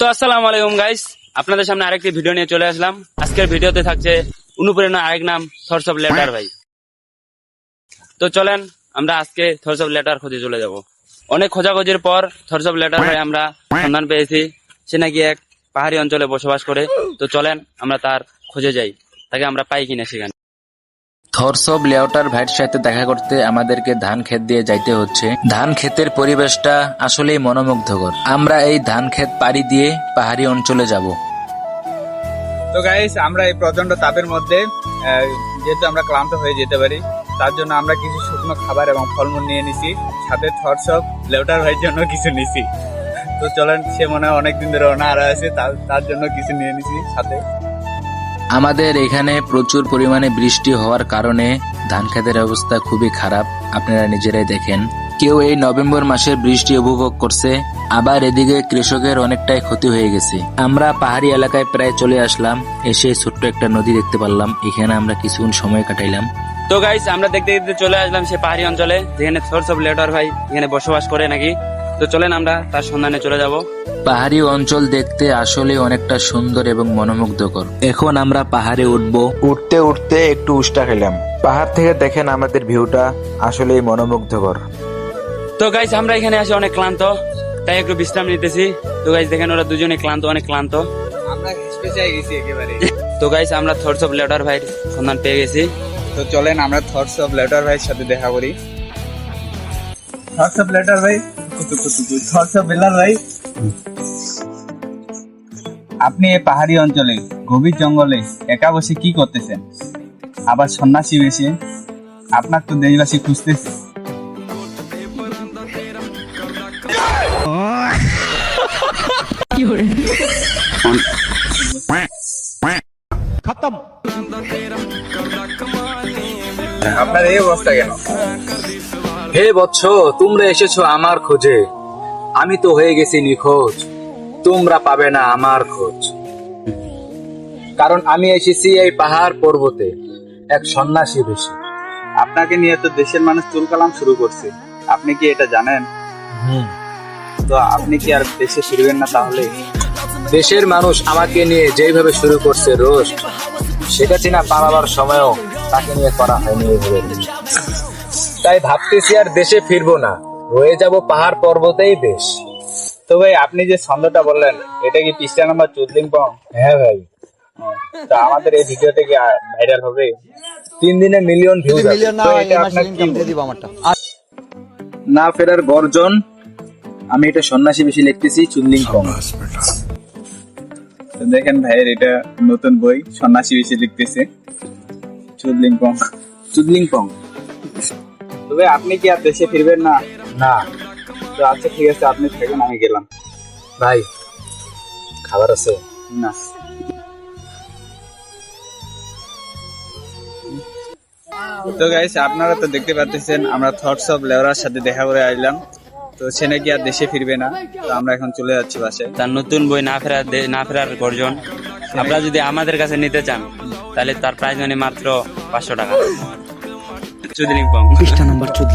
তো আসসালামু আলাইকুম গাইস আপনাদের সামনে আরেকটি ভিডিও নিয়ে চলে আসলাম। আজকের ভিডিওতে থাকছে অনুপ্রেরণা আরেক নাম থর্স অফ লেটার ভাই। তো চলেন, আমরা আজকে থর্স অফ লেটার খুঁজে চলে যাব। অনেক খোঁজাখুঁজির পর থর্স অফ লেটার ভাই আমরা সন্ধান পেয়েছি। সে নাকি এক পাহাড়ি অঞ্চলে বসবাস করে। তো চলেন, আমরা তার খোঁজে যাই। তাকে আমরা পাই কিনা সেখানে। থরসব লেওটার ভাইয়ের সাথে দেখা করতে আমাদেরকে ধান ক্ষেত দিয়ে যাইতে হচ্ছে। ধান ক্ষেতের পরিবেশটা আসলেই মনোমুগ্ধকর। আমরা এই ধান ক্ষেত পাড়ি দিয়ে পাহাড়ি অঞ্চলে যাব। তো গাইস আমরা এই প্রচণ্ড তাপের মধ্যে যেহেতু আমরা ক্লান্ত হয়ে যেতে পারি, তার জন্য আমরা কিছু শুকনো খাবার এবং ফলমূল নিয়ে নিছি, সাথে থটসব লেউটার ভাইয়ের জন্য কিছু নিছি। তো চলেন, সে মনে হয় অনেকদিন ধরে অনাহারা আছে তার জন্য কিছু নিয়ে নিছি সাথে। আমাদের এখানে প্রচুর পরিমাণে বৃষ্টি হওয়ার কারণে ধান খেতের অবস্থা খুবই খারাপ। আপনারা নিজেরাই দেখেন। কেউ এই নভেম্বর মাসের বৃষ্টি উপভোগ করছে, আবার এদিকে কৃষকের অনেকটাই ক্ষতি হয়ে গেছে। আমরা পাহাড়ি এলাকায় প্রায় চলে আসলাম, এসে ছোট্ট একটা নদী দেখতে পারলাম, এখানে আমরা কিছুক্ষণ সময় কাটাইলাম। তো গাইস আমরা দেখতে দেখতে চলে আসলাম সে পাহাড়ি অঞ্চলে, যেখানে থর্স অফ লেটার ভাই এখানে বসবাস করে নাকি। তো চলেন আমরা তার সন্ধানে চলে যাব। পাহাড়ি অঞ্চল দেখতে আসলে অনেকটা সুন্দর এবং মনোমুগ্ধকর। এখন আমরা পাহাড়ে উঠব। উঠতে উঠতে একটু উষ্টা খেলাম। পাহাড় থেকে দেখেন আমাদের ভিউটা আসলেই মনোমুগ্ধকর। তো গাইস আমরা এখানে আসি অনেক ক্লান্ত তাই একটু বিশ্রাম নিতেছি। তো গাইস দেখেন ওরা দুজনে ক্লান্ত অনেক ক্লান্ত। আমরা চাই গেছি একেবারে। তো গাইস আমরা থর্স অফ লেটার ভাইয়ের সন্ধান পেয়ে গেছি। তো চলেন আমরা থটস অফ লেটার ভাইয়ের সাথে দেখা করি। থটস অফ লেটার ভাই আপনি এই পাহাড়ি অঞ্চলে গভীর জঙ্গলে একা বসে কি করতেছেন? আবার সন্ন্যাসী বেশে আপনার তো দেশবাসী খুঁজতেছে। আপনার এই অবস্থা কেন? হে বৎস তোমরা এসেছ আমার খোঁজে। আমি তো হয়ে গেছি নিখোঁজ। তোমরা পাবে না আমার খোঁজ। কারণ আমি এসেছি এই পাহাড় পর্বতে এক সন্ন্যাসী বেশি। আপনাকে নিয়ে তো দেশের মানুষ তুলকালাম শুরু করছে। আপনি কি এটা জানেন? তো আপনি কি আর দেশে ফিরবেন না তাহলে? দেশের মানুষ আমাকে নিয়ে যেইভাবে শুরু করছে রোস্ট সেটা চিনা পালাবার সময়ও তাকে নিয়ে করা হয়নি এইভাবে তাই ভাবতেছি আর দেশে ফিরবো না। রয়ে যাব পাহাড় পর্বতেই বেশ তো ভাই আপনি যে ছন্দটা বললেন এটা কি পৃষ্ঠা নাম্বার চুদলিং পং হ্যাঁ ভাই। তো আমাদের এই ভিডিওতে কি ভাইরাল হবে? তিন দিনে মিলিয়ন ভিউ মিলিয়ন না হয় মাসে ইনকাম দিয়ে দিব আমারটা। না ফেরার গর্জন আমি এটা সন্ন্যাসী বেশি লিখতেছি চুনলিং তো দেখেন ভাইয়ের এটা নতুন বই সন্ন্যাসী বেশি লিখতেছে। চুদলিং পং চুদলিং পং তো ভাই আপনি কি আর দেশে ফিরবেন না? না। তো আচ্ছা ঠিক আছে আপনি থাকেন আমি গেলাম। ভাই খাবার আছে? না। তো গাইস আপনারা তো দেখতে পাচ্ছেন আমরা থটস অফ লেওরার সাথে দেখা করে আসলাম। তো সে নাকি আর দেশে ফিরবে না। তো আমরা এখন চলে যাচ্ছি বাসায়। তার নতুন বই না ফেরার দে- না ফেরার গর্জন। আপনারা যদি আমাদের কাছে নিতে চান তাহলে তার প্রাইস মানে মাত্র পাঁচশো টাকা। চুদিনিং পং পৃষ্ঠা নাম্বার চোদ্দ